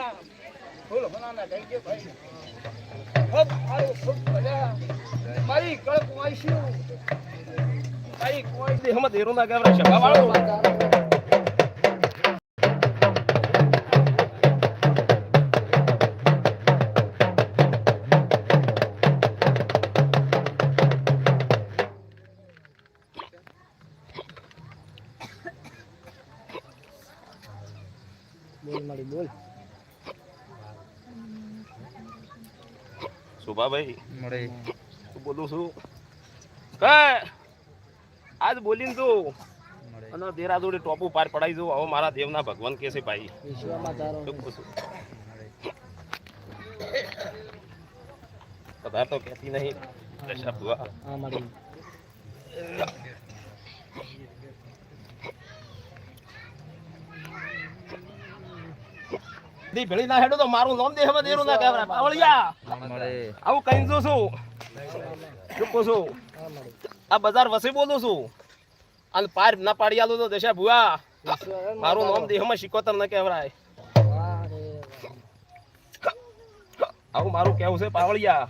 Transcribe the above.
મારા ભાઈ. ખૂબ મારું કોઈ દેહમાં દેરો ગાવરા શબા વાળો બોલ મારી બોલ. સુભાભાઈ મળે. બોલું છું? કે આજ બોલીને તું અને દેરા જોડે ટોપુ પાર પડાઈ દઉં હવે મારા દેવના ભગવાન કે છે ભાઈ. કદાચ તો કહેતી નહીં. દશા ભુવા. આ મારી દી ભેળી ના હેડો તો મારું નામ દેહમાં દેરું ના કહેવાય. પાવળિયા આવું કઈ જો છું? શું છું. આ બજાર વસી બોલું છું. અને પાર ના પાડી આલું તો દશા ભુવા. મારું નામ દેહમાં શિકોતર ન કહેવાય. આવું મારું કેવું છે પાવળિયા.